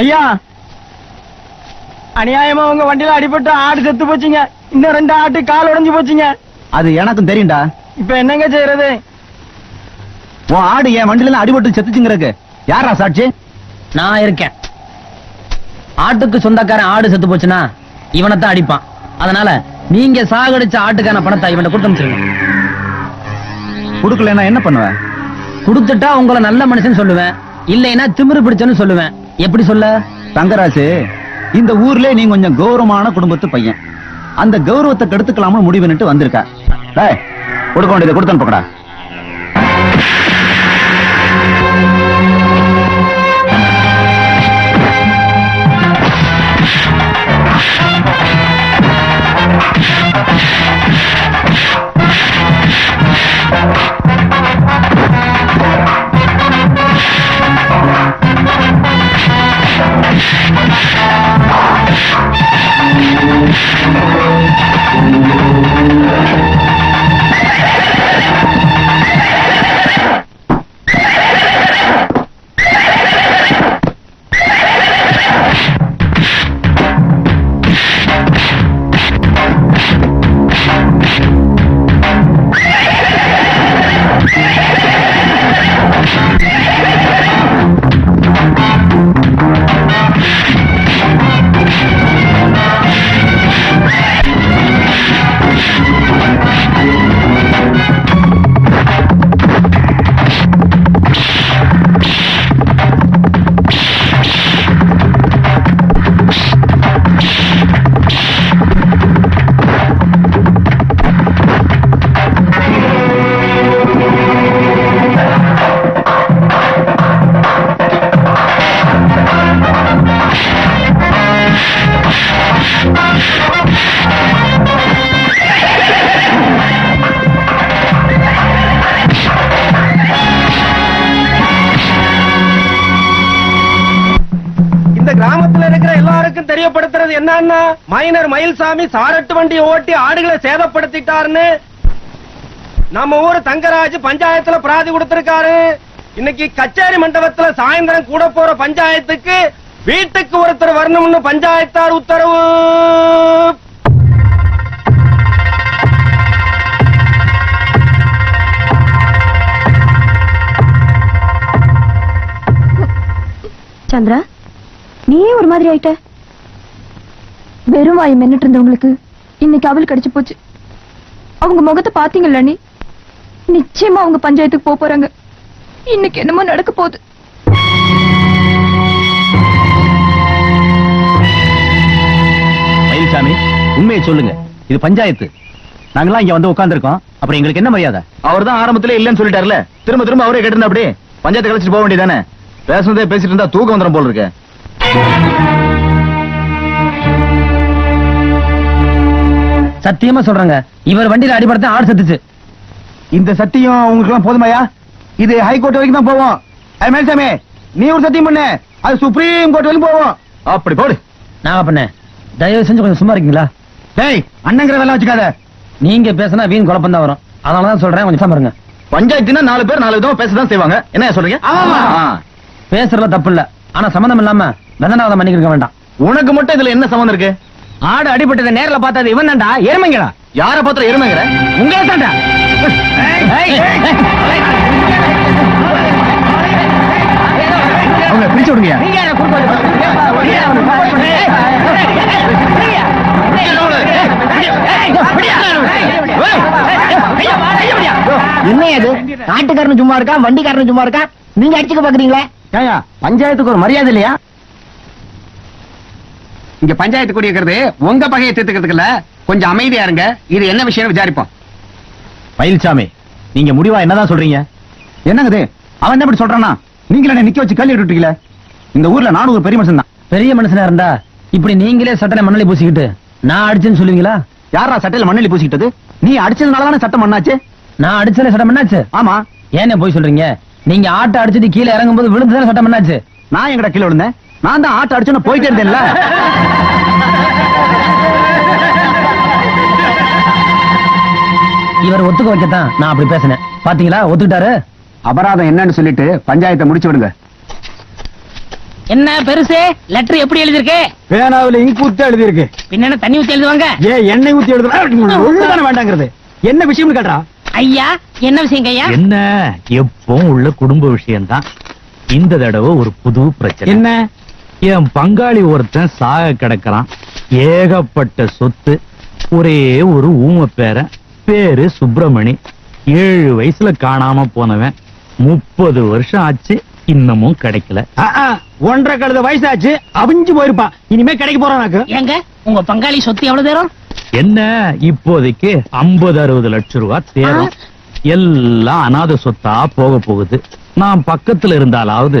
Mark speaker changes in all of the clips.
Speaker 1: ஐயா அநியாயமா உங்க வண்டியில அடிபட்டு ஆடு செத்து போச்சுங்க. இன்னும் ரெண்டு ஆட்டு கால் உடைஞ்சு போச்சுங்க.
Speaker 2: அது எனக்கும் தெரியும்டா.
Speaker 1: இப்ப என்னங்க செய்யறது?
Speaker 2: உன் ஆடு என் வண்டியில அடிபட்டு செத்துச்சுங்கிறக்கு யாரா சாட்சி?
Speaker 3: நான் இருக்கேன். ஆட்டுக்கு சொந்தக்காரன் ஆடு செத்து போச்சுன்னா இவனைத்தான் அடிப்பான். அதனால நீங்க சாகடிச்ச ஆட்டுக்கான பணத்தை இவனை கொடுத்து அனுப்பிச்சிருங்க.
Speaker 2: குடுக்கலன்னா என்ன பண்ணுவ?
Speaker 3: கொடுத்துட்டா உங்களை நல்ல மனுஷன் சொல்லுவேன். இல்லைன்னா திமிரு பிடிச்சன்னு சொல்லுவேன். எப்படி சொல்ல?
Speaker 2: தங்கராசு இந்த ஊர்ல நீ கொஞ்சம் கௌரவமான குடும்பத்து பையன். அந்த கௌரவத்தை கெடுத்துக்கலாம்னு முடிவு பண்ணிட்டு வந்திருக்க. கொடுக்க வேண்டியதை கொடுத்து அனுப்புங்கடா.
Speaker 1: இந்த கிராமத்துல இருக்கிற எல்லாருக்கும் தெரியப்படுத்துறது என்னன்னா மைனர் மயில்சாமி சாரட்டு வண்டியை ஓட்டி ஆடுகளை சேதப்படுத்திட்டாருன்னு நம்ம ஊர் தங்கராஜ் பஞ்சாயத்துல பிராதி கொடுத்திருக்காரு. இன்னைக்கு கச்சேரி மண்டபத்துல சாயந்தரம் கூட போற பஞ்சாயத்துக்கு வீட்டுக்கு ஒருத்தர் வரணும்னு பஞ்சாயத்தார் உத்தரவு.
Speaker 4: மாதிரி ஆயிட்ட. வெறும் வாய் மென்னுட்டு இருந்தவங்களுக்கு இன்னைக்கு அவள் கிடைச்சு போச்சு. அவங்க முகத்தை பாத்தீங்கல்ல நீ நிச்சயமா அவங்க பஞ்சாயத்துக்கு போக போறாங்க. இன்னைக்கு என்னமோ நடக்க போகுது.
Speaker 2: மயில்சாமி உண்மையை சொல்லுங்க. இது பஞ்சாயத்து. நாங்கெல்லாம் இங்க வந்து உட்கார்ந்திருக்கோம். அப்புறம் எங்களுக்கு என்ன மரியாதை? அவர் தான் ஆரம்பத்துல இல்லன்னு சொல்லிட்டாருல. திரும்ப திரும்ப அவரே கேட்டிருந்தா அப்படி பஞ்சாயத்து கழிச்சிட்டு போக வேண்டியதானே பேசுனதே பேசிட்டு இருந்தா தூக்கம் வந்துடும் போல இருக்கு.
Speaker 3: சத்தியமா சொல்றேங்க. இவர் வண்டியில அடிபடுத்த ஆடு செத்துச்சு.
Speaker 2: இந்த சத்தியம் உங்களுக்கு எல்லாம் போதுமாயா? இது ஹைகோர்ட் வரைக்கும் தான் போவோம். ஏய், மயில்சாமி நீ ஒரு சத்தியம் பண்ணு. அது சுப்ரீம் கோர்ட் வரைக்கும் போவோம். அப்படி போடு.
Speaker 3: நான் பண்ணேன் தயவு செஞ்சு கொஞ்சம் சும்மா இருக்கீங்களா?
Speaker 2: டேய் அண்ணங்கிற வேலை வச்சுக்காத.
Speaker 3: நீங்க பேசினா வீண் குழப்பம் தான் வரும். அதனாலதான் சொல்றேன் கொஞ்சம் பாருங்க
Speaker 2: பஞ்சாயத்துனா நாலு பேர் நாலு விதமா பேசதான் செய்வாங்க. என்ன சொல்றீங்க.
Speaker 3: பேசுறதுல தப்பு இல்ல. ஆனா சம்மந்தம் இல்லாம வெதனாவதம் பண்ணிக்க வேண்டாம்
Speaker 2: உனக்கு மட்டும் இதுல என்ன சம்மந்தம் இருக்கு
Speaker 1: ஆடு அடிபட்டதை நேர்ல பார்த்தது இவன் தான்டா எருமைங்களா
Speaker 2: யார பாத்திரம் எருமைங்கிற
Speaker 1: உங்களே தான்டா
Speaker 2: அவங்க பிரிச்சு விடுங்க
Speaker 1: என்ன
Speaker 5: சும்மா இருக்கா வண்டிக்காரன் சும்மா இருக்கா நீங்க அடிச்சுக்க பாக்குறீங்களா
Speaker 1: பஞ்சாயத்துக்கு ஒரு மரியாதை இல்லையா இங்க பஞ்சாயத்து கூடி இருக்கிறது உங்க பகையை தீர்த்துக்கிறதுக்கு இல்ல கொஞ்சம் அமைதியா இருங்க. இது என்ன விஷயம் விசாரிப்போம்.
Speaker 2: மயில்சாமி நீங்க முடிவா என்னதான் சொல்றீங்க? என்னங்க இது? அவன் என்ன இப்படி சொல்றானா? நீங்களே என்ன நிக்க வச்சு கல்வி விட்டுட்டீங்களே இந்த ஊர்ல நானும் ஒரு பெரிய மனுஷன் தான்
Speaker 3: பெரிய மனுஷனா இருந்தா இப்படி நீங்களே சட்டனை மண்ணலி பூசிக்கிட்டு நான் அடிச்சேன்னு சொல்லுவீங்களா?
Speaker 2: யாரா சட்டையில மண்ணெளி பூசிக்கிட்டது? நீ அடிச்சதுனாலதானே சட்டம் பண்ணாச்சு?
Speaker 3: நான் அடிச்சல சட்டம் பண்ணாச்சு?
Speaker 2: ஆமா.
Speaker 3: ஏன்னு போய் சொல்றீங்க? நீங்க ஆட்டை அடிச்சிட்டு கீழே இறங்கும் போது விழுந்து சட்டம் பண்ணாச்சு?
Speaker 2: நான் எங்கடா கீழே விழுந்தேன்? நான் தான் ஆட்ட அடிச்சுன்னு போயிட்டே இருந்தேன்ல.
Speaker 3: இவர் ஒத்துக்க வைக்கத்தான் நான் அப்படி பேசினேன். பாத்தீங்களா? ஒத்துக்கிட்டாரு?
Speaker 2: அபராதம் என்னன்னு சொல்லிட்டு பஞ்சாயத்தை முடிச்சு விடுங்க.
Speaker 6: என்ன பெருசு? லெட்டர் எப்படி எழுதிருக்கு
Speaker 7: பேனாவில இங்கு ஊத்தி எழுதி இருக்கு
Speaker 6: பின்ன என்ன தண்ணி ஊத்தி எழுதுவாங்க?
Speaker 7: ஏ எண்ணெய் ஊத்தி எழுதுனா ஒண்ணுதானே வேண்டாங்கிறது. என்ன விஷயம்னு கேட்டா?
Speaker 6: ஐயா என்ன விஷயங்க ஐயா?
Speaker 8: என்ன? எப்பவும் உள்ள குடும்ப விஷயம்தான். இந்த தடவை ஒரு புது பிரச்சனை.
Speaker 7: என்ன?
Speaker 8: என் பங்காளி ஒருத்தன் சாக கிடக்குறான். ஏகப்பட்ட சொத்து ஒரே ஒரு ஊம பேரன் பேரு சுப்பிரமணி. ஏழு வயசுல காணாம போனவன். முப்பது வருஷம் ஆச்சு இன்னமும் கிடைக்கல.
Speaker 7: ஒன்றரை கழுத வயசாச்சு அவிஞ்சு போயிருப்பான். இனிமே கிடைக்க போறானாக்கு
Speaker 6: ஏங்க உங்க பங்காளி சொத்து எவ்வளவு தரும்?
Speaker 8: என்ன இப்போதைக்கு ஐம்பது அறுபது லட்சம் ரூபாய் தேரும். எல்லாம் அனாதை சொத்தா போக போகுது. நான் பக்கத்துல இருந்தாலாவது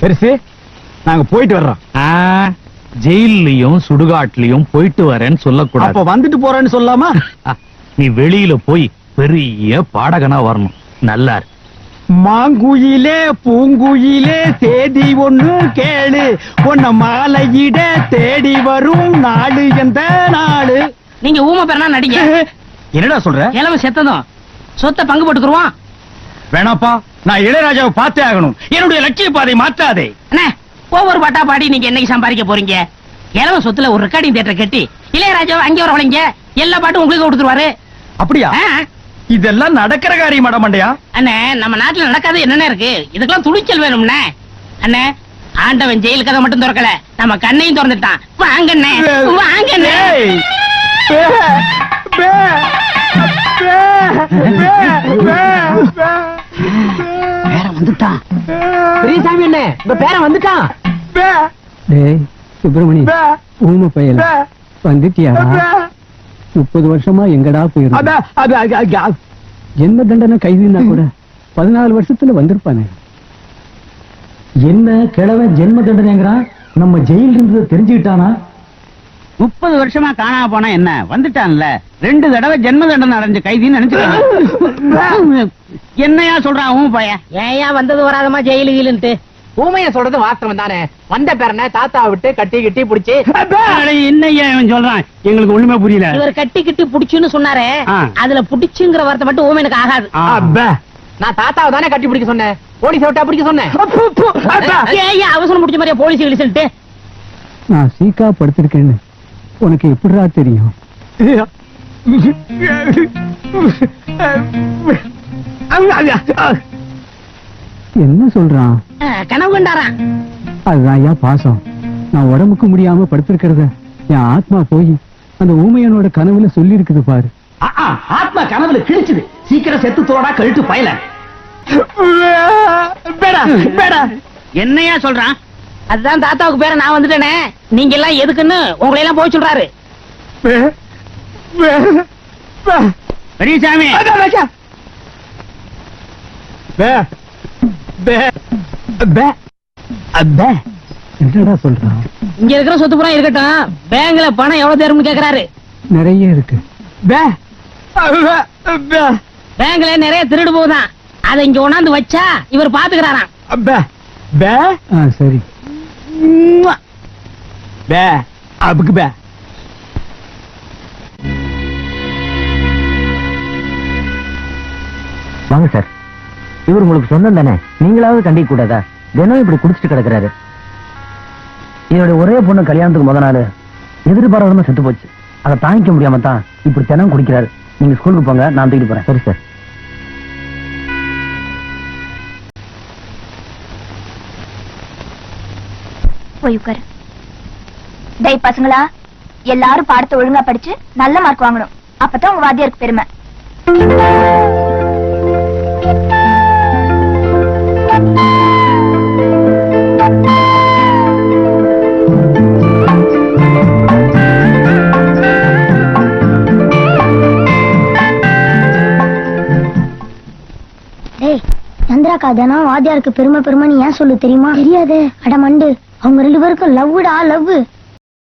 Speaker 7: பெருசு நாங்க போயிட்டு வர்றோம்.
Speaker 8: ஆ, ஜெயில்லயும் சுடுகாட்லயும் போயிட்டு வரேன்னு
Speaker 7: அப்ப
Speaker 8: சொல்லக்கூடாது
Speaker 7: வந்துட்டு போறேன்னு சொல்லாமா?
Speaker 8: நீ வெளியில போய் பெரிய பாடகனா வரணும். நல்லா.
Speaker 7: மாங்குயிலே பூங்குயிலே தேதி ஒண்ணு கேளு. உன்ன மாலையிட தேடி வரும் நாடு எந்த நாடு
Speaker 6: நீங்க ஊமை பெறனா நடிங்க.
Speaker 7: என்னடா சொல்ற?
Speaker 6: இளவ செத்ததும் சொத்தை பங்கு போட்டுக்குருவோம்
Speaker 7: வேணாப்பா. நான் இளையராஜாவை பார்த்தே ஆகணும். என்னுடைய லட்சிய பாதை மாற்றாதே.
Speaker 6: அண்ணே ஒவ்வொரு பாட்டா பாடி நீங்க என்னைக்கு சம்பாதிக்க போறீங்க? இளவ சொத்துல ஒரு ரெக்கார்டிங் தியேட்டர் கட்டி இளையராஜாவை அங்கே வரவழைங்க. எல்லா பாட்டும் உங்களுக்கு கொடுத்துருவாரு.
Speaker 7: அப்படியா? இதெல்லாம் நடக்கிற காரியம் மண்டயா
Speaker 6: அண்ணே நம்ம நாட்டுல நடக்காது என்னென்ன இருக்கு? இதுக்கெல்லாம் துணிச்சல் வேணும்னே அண்ணே ஆண்டவன் ஜெயில் கதை மட்டும் திறக்கல. நம்ம கண்ணையும் திறந்துட்டான். வாங்கண்ணே வாங்கண்ணே. வந்துட்டான். பெரியசாமி அண்ணே உங்க பேரன் வந்துட்டான்?
Speaker 9: டேய் சுப்பிரமணி ஊமை பயல. வந்துட்டியாடா முப்பது வருஷமா எங்கடா போயிருந்த? என்ன தண்டனை கைதுனா கூட? பதினாலு வருஷத்துல வந்திருப்பானே. என்ன கிழவன் ஜென்ம தண்டனைங்கிறான்? நம்ம ஜெயில இருந்து தெரிஞ்சுக்கிட்டானா?
Speaker 10: முப்பது வருஷமா காணாம போனா என்ன? வந்துட்டான்ல. ரெண்டு தடவை ஜென்ம தண்டனை அடைஞ்ச கைதின்னு நினைச்சுக்காங்க. என்னையா சொல்றான் அவன் பையன்?
Speaker 6: ஏயா வந்தது வராதமா ஜெயிலு கீழுன்ட்டு.
Speaker 11: ஊமைய சொல்றது வாஸ்தவம் தானே. வந்த பேரனை தாத்தா விட்டு கட்டி கிட்டி புடிச்சு.
Speaker 10: என்னையா இவன் சொல்றான்? எங்களுக்கு ஒண்ணுமே புரியல.
Speaker 6: இவர் கட்டி கிட்டி புடிச்சுன்னு சொன்னாரே. அதுல புடிச்சுங்கிற வார்த்தை மட்டும் ஊமைனுக்கு ஆகாது.
Speaker 11: நான் தாத்தாவை தானே கட்டி பிடிக்க சொன்னேன். போலீஸ் விட்டா பிடிக்க சொன்னேன்.
Speaker 6: ஏயா அவசரம் முடிச்ச மாதிரியா போலீஸ்
Speaker 9: நான் சீக்கா படுத்திருக்கேன்னு. உனக்கு எப்படிடா தெரியும்? என்ன சொல்றான்?
Speaker 6: கனவு கண்டாராம்
Speaker 9: அதுதான் ஐயா பாசம். நான் உடம்புக்கு முடியாம படுத்திருக்கிறத என் ஆத்மா போய் அந்த ஊமையனோட கனவுல சொல்லி இருக்குது பாரு
Speaker 10: ஆத்மா கனவுல கிழிச்சுது. சீக்கிரம் செத்து தோடா கழுத்து பயல. என்னையா சொல்றான்?
Speaker 6: அதுதான் தாத்தாவுக்கு பேர நான் வந்துட்டேனே. நீங்க எல்லாம் எதுக்குன்னு உங்களை எல்லாம் போய் சொல்றாரு
Speaker 10: பெரியசாமி.
Speaker 9: என்னடா சொல்றான்
Speaker 6: இங்க இருக்கிற சொத்து புறம் இருக்கட்டும். பேங்க்ல பணம் எவ்வளவு தேரும்னு கேக்குறாரு.
Speaker 9: நிறைய இருக்கு.
Speaker 6: பேங்க்ல நிறைய திருடு போகுதான். அதை இங்க கொண்டாந்து வச்சா இவர் பாத்துக்கிறாராம்.
Speaker 9: ஆ சரி
Speaker 7: அபுக்கு பே
Speaker 10: வாங்க சார். இவர் உங்களுக்கு சொந்தம் தானே? நீங்களாவது கண்டிக்க கூடாதா? தினம் இப்படி குடிச்சிட்டு கிடக்குறாரு. என்னோட ஒரே பொண்ணு கல்யாணத்துக்கு முத நாள் எதிர்பாராதமா செத்து போச்சு. அதை தாங்கிக்க முடியாம தான் இப்படி தினம் குடிக்கிறாரு. நீங்க ஸ்கூலுக்கு போங்க நான் தூக்கிட்டு போறேன். சரி சார்.
Speaker 12: போய் உட்காரு. பசங்களா எல்லாரும் பாடத்தை ஒழுங்கா படிச்சு நல்ல மார்க் வாங்கணும். அப்பதான் உங்க வாத்தியாருக்கு பெருமை.
Speaker 13: சந்திராக்கா தினம் வாத்தியாருக்கு பெருமை பெருமை ஏன் சொல்லு தெரியுமா? தெரியாது. அட மண்டு. அவங்க ரெண்டு பேருக்கும் லவ்டா லவ்